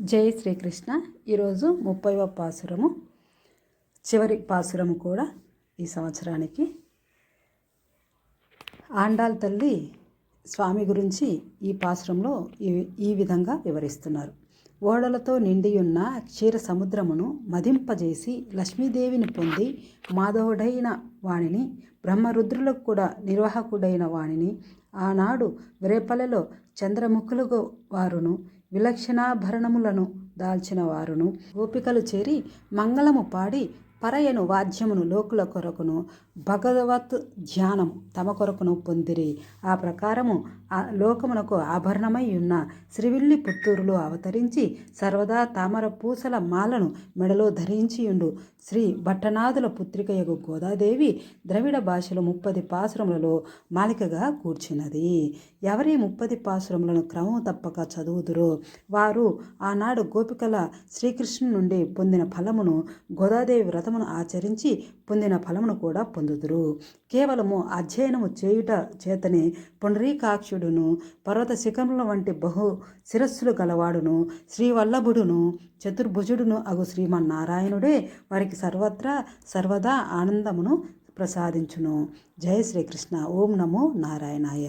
జై శ్రీకృష్ణ. ఈరోజు ముప్పైవ పాసురము చివరి పాసురము కూడా ఈ సంవత్సరానికి. ఆండాల్ తల్లి స్వామి గురించి ఈ పాసురంలో ఈ ఈ విధంగా వివరిస్తున్నారు. ఓడలతో నిండియున్న క్షీర సముద్రమును మదింపజేసి లక్ష్మీదేవిని పొంది మాధవుడైన వాణిని బ్రహ్మరుద్రులకు కూడా నిర్వాహకుడైన వాణిని ఆనాడు వేపలలో చంద్రముఖులకు వారును విలక్షణాభరణములను దాల్చిన వారును గోపికలు చేరి మంగళము పాడి పరయను వాద్యమును లోకుల కొరకును భగవత్ ధ్యానము తమ కొరకును పొందిరి. ఆ ప్రకారము ఆ లోకమునకు ఆభరణమై ఉన్న శ్రీవిల్లి పుత్తూరులో అవతరించి సర్వదా తామర పూసల మాలను మెడలో ధరించియుండు శ్రీ భట్టనాథుల పుత్రికయగు గోదాదేవి ద్రవిడ భాషలో ముప్పది పాసురములలో మాలికగా కూర్చున్నది ఎవరి ముప్పది పాసురములను క్రమం తప్పక చదువుదురో వారు ఆనాడు గోపికల శ్రీకృష్ణు నుండి పొందిన ఫలమును గోదాదేవి వ్రతం వ్రతమును ఆచరించి పొందిన ఫలమును కూడా పొందుదురు. కేవలము అధ్యయనము చేయుట చేతనే పుండరీకాక్షుడును పర్వత శిఖరుల వంటి బహు శిరస్సులు గలవాడును శ్రీవల్లభుడును చతుర్భుజుడును అగు శ్రీమన్నారాయణుడే వారికి సర్వత్రా సర్వదా ఆనందమును ప్రసాదించును. జయ శ్రీకృష్ణ. ఓం నమో నారాయణాయ.